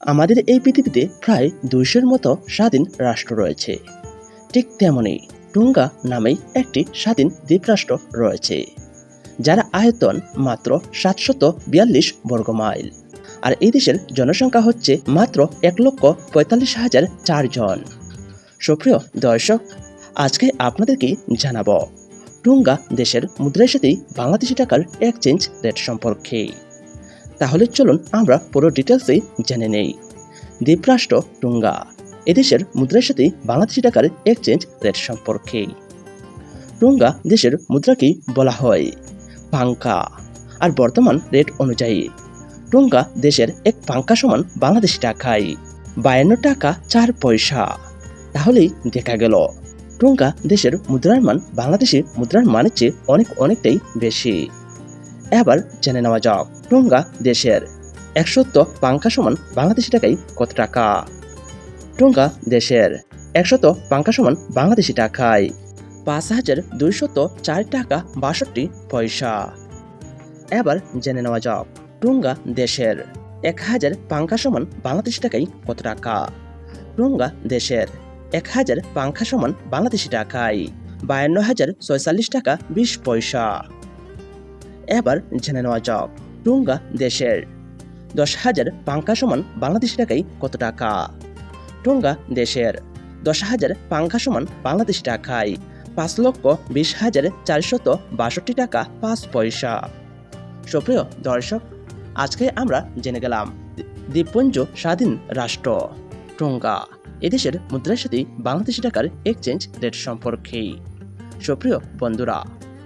আমাদের এই পৃথিবীতে প্রায় দুইশোর মতো স্বাধীন রাষ্ট্র রয়েছে। ঠিক তেমনই টুঙ্গা নামেই একটি স্বাধীন দ্বীপরাষ্ট্র রয়েছে, যার আয়তন মাত্র সাতশত বিয়াল্লিশ বর্গমাইল। আর এই দেশের জনসংখ্যা হচ্ছে মাত্র এক লক্ষ পঁয়তাল্লিশ হাজার চারজন সুপ্রিয় দর্শক, আজকে আপনাদেরকে জানাব, টুঙ্গা দেশের মুদ্রার সাথেই বাংলাদেশি টাকার এক্সচেঞ্জ রেট সম্পর্কে। তাহলে চলুন আমরা পুরো ডিটেলসে জেনে নেই। দ্বীপরাষ্ট্র টুঙ্গা এদেশের মুদ্রার সাথে বাংলাদেশি টাকার এক্সচেঞ্জ রেট সম্পর্কে। টুঙ্গা দেশের মুদ্রাকেই বলা হয় পাঙ্কা। আর বর্তমান রেট অনুযায়ী টুঙ্গা দেশের এক পাঙ্কা সমান বাংলাদেশি টাকায় বায়ান্ন টাকা চার পয়সা। তাহলেই দেখা গেল টুঙ্গা দেশের মুদ্রার মান বাংলাদেশি মুদ্রার মানের চেয়ে অনেক অনেকটাই বেশি। এবার জেনে নেওয়া যাক। টুঙ্গা দেশের একশত পাঙ্কা সমান বাংলাদেশি টাকায় কত টাকা? টুঙ্গা দেশের একশত পাঙ্কা সমান বাংলাদেশি টাকায় পাঁচ হাজার দুইশত চার টাকা বাষট্টি পয়সা। এবার জেনে নেওয়া যাক, টুঙ্গা দেশের এক হাজার পাঙ্কা সমান বাংলাদেশি টাকায় কত টাকা? টুঙ্গা দেশের এক হাজার পাঙ্খা সমান বাংলাদেশি টাকায় বায়ান্ন হাজার ছয়চল্লিশ টাকা বিশ পয়সা। এবার জেনে নেওয়া যাক, টুঙ্গা দেশের। দশ হাজার পাঙ্খা সমান বাংলাদেশি টাকায় কত টাকা? টুঙ্গা দেশের। দশ হাজার পাঙ্খা সমান বাংলাদেশি টাকায়। পাঁচ লক্ষ বিশ হাজার চারশত বাষট্টি টাকা পাঁচ পয়সা। সুপ্রিয় দর্শক, আজকে আমরা জেনে গেলাম দ্বীপপুঞ্জ স্বাধীন রাষ্ট্র, টুঙ্গা। এদেশের মুদ্রার সাথে বাংলাদেশি টাকার এক্সচেঞ্জ রেট সম্পর্কে সুপ্রিয় বন্ধুরা